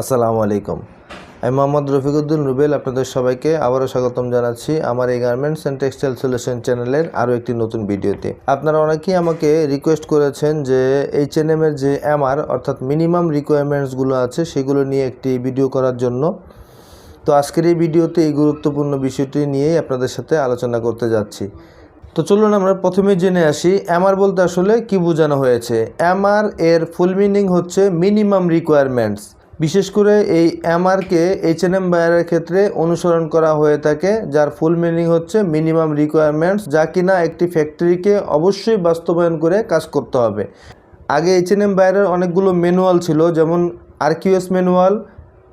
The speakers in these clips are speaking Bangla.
আসসালামু আলাইকুম। আমি মোহাম্মদ রফিকুদ্দিন রুবেল, আপনাদের সবাইকে আবারও স্বাগতম জানাচ্ছি আমার এই গার্মেন্টস অ্যান্ড টেক্সটাইল সলিউশন চ্যানেলের আরও একটি নতুন ভিডিওতে। আপনারা অনেকেই আমাকে রিকোয়েস্ট করেছেন যে এইচ এন এর যে এমআর অর্থাৎ মিনিমাম রিকোয়ারমেন্টসগুলো আছে, সেগুলো নিয়ে একটি ভিডিও করার জন্য। তো আজকের এই ভিডিওতে এই গুরুত্বপূর্ণ বিষয়টি নিয়েই আপনাদের সাথে আলোচনা করতে যাচ্ছি। তো চলুন আমরা প্রথমে জেনে আসি এমআর বলতে আসলে কি বোঝানো হয়েছে? এমআর এর ফুল মিনিং হচ্ছে মিনিমাম রিকোয়ারমেন্টস বিশেষ করে এই এমআরকে এইচ এন এম বায়ারের ক্ষেত্রে অনুসরণ করা হয়ে থাকে, যার ফুল মিনিং হচ্ছে মিনিমাম রিকোয়ারমেন্টস যা কিনা একটি ফ্যাক্টরিকে অবশ্যই বাস্তবায়ন করে কাজ করতে হবে। আগে এইচ এন এম বায়ারের অনেকগুলো ম্যানুয়াল ছিল, যেমন আরকিউএস ম্যানুয়াল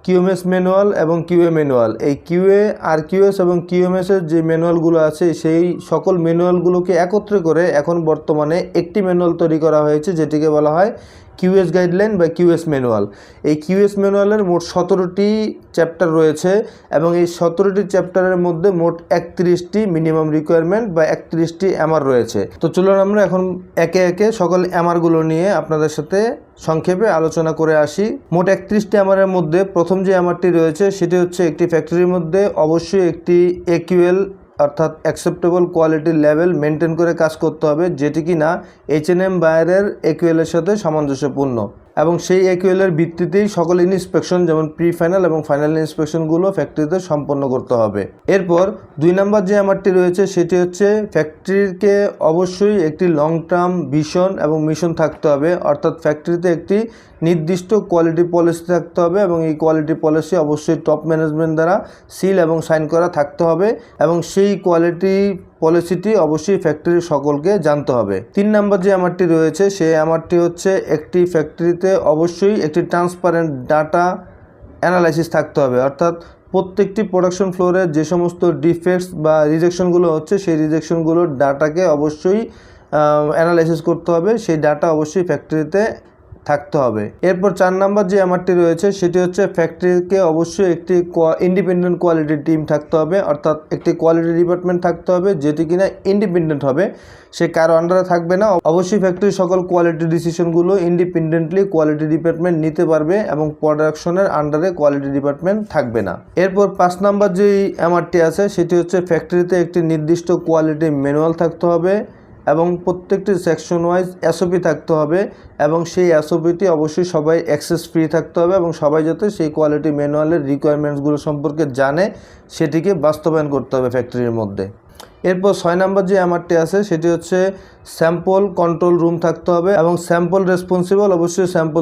কিউএমএস ম্যানুয়াল এবং কিউএ ম্যানুয়াল এই কিউএ আর কিউএস এবং কিউএমএসের যে ম্যানুয়ালগুলো আছে, সেই সকল ম্যানুয়ালগুলোকে একত্রে করে এখন বর্তমানে একটি ম্যানুয়াল তৈরি করা হয়েছে, যেটিকে বলা হয় কিউএস গাইডলাইন বা কিউএস ম্যানুয়াল। এই কিউএস ম্যানুয়ালের মোট সতেরোটি চ্যাপ্টার রয়েছে এবং এই সতেরোটি চ্যাপ্টারের মধ্যে মোট একত্রিশটি মিনিমাম রিকোয়ারমেন্ট বা একত্রিশটি এমআর রয়েছে। তো চলুন আমরা এখন একে একে সকল এমআরগুলো নিয়ে আপনাদের সাথে সংক্ষেপে আলোচনা করে আসি। মোট একত্রিশটি এমআরের মধ্যে প্রথম যে এমআরটি রয়েছে সেটি হচ্ছে একটি ফ্যাক্টরির মধ্যে অবশ্যই একটি একিউএল অর্থাৎ অ্যাকসেপ্টেবল কোয়ালিটির লেভেল মেনটেন করে কাজ করতে হবে, যেটি কি না এইচ বায়ারের একুয়েলের সাথে সামঞ্জস্যপূর্ণ। এবং সেই একুয়েলের ভিত্তিতেই সকল ইন্সপেকশন যেমন প্রি ফাইনাল এবং ফাইনাল ইন্সপেকশনগুলো ফ্যাক্টরিতে সম্পন্ন করতে হবে। এরপর দুই নম্বর যে আমারটি রয়েছে, সেটি হচ্ছে ফ্যাক্টরিকে অবশ্যই একটি লং টার্ম ভিশন এবং মিশন থাকতে হবে। অর্থাৎ ফ্যাক্টরিতে একটি নির্দিষ্ট কোয়ালিটি পলিসি থাকতে হবে এবং এই কোয়ালিটি পলিসি অবশ্যই টপ ম্যানেজমেন্ট দ্বারা সিল এবং সাইন করা থাকতে হবে এবং সেই কোয়ালিটি পলিসিটি অবশ্যই ফ্যাক্টরির সকলকে জানতে হবে। তিন নম্বর যে আমারটি রয়েছে, সেই আমারটি হচ্ছে একটি ফ্যাক্টরিতে অবশ্যই একটি ট্রান্সপারেন্ট ডাটা অ্যানালাইসিস থাকতে হবে। অর্থাৎ প্রত্যেকটি প্রোডাকশন ফ্লোরে যে সমস্ত ডিফেক্টস বা রিজেকশনগুলো হচ্ছে, সেই রিজেকশনগুলোর ডাটাকে অবশ্যই অ্যানালাইসিস করতে হবে। সেই ডাটা অবশ্যই ফ্যাক্টরিতে থাকতে হবে। এরপর চার নাম্বার যে আমারটি রয়েছে, সেটি হচ্ছে ফ্যাক্টরিকে অবশ্যই একটি ইন্ডিপেন্ডেন্ট কোয়ালিটি টিম থাকতে হবে, অর্থাৎ একটি কোয়ালিটি ডিপার্টমেন্ট থাকতে হবে, যেটি কিনা ইন্ডিপেন্ডেন্ট হবে। সে কারও আন্ডারে থাকবে না। অবশ্যই ফ্যাক্টরির সকল কোয়ালিটি ডিসিশনগুলো ইন্ডিপেন্ডেন্টলি কোয়ালিটি ডিপার্টমেন্ট নিতে পারবে এবং প্রোডাকশনের আন্ডারে কোয়ালিটি ডিপার্টমেন্ট থাকবে না। এরপর পাঁচ নাম্বার যেই এমআরটি আছে, সেটি হচ্ছে ফ্যাক্টরিতে একটি নির্দিষ্ট কোয়ালিটি ম্যানুয়াল থাকতে হবে। এবং প্রত্যেকটি সেকশন ওয়াইজ এসওপি থাকতে হবে এবং সেই এসওপিটি অবশ্যই সবাই অ্যাক্সেস ফ্রি থাকতে হবে এবং সবাই যাতে সেই কোয়ালিটি ম্যানুয়ালের রিকোয়ারমেন্টসগুলো সম্পর্কে জানে সেটিকে বাস্তবায়ন করতে হবে ফ্যাক্টরির মধ্যে। এরপর ছয় নম্বর যে আমারটি আছে সেটি হচ্ছে স্যাম্পল কন্ট্রোল রুম থাকতে হবে এবং স্যাম্পল রেসপন্সিবল অবশ্যই স্যাম্পল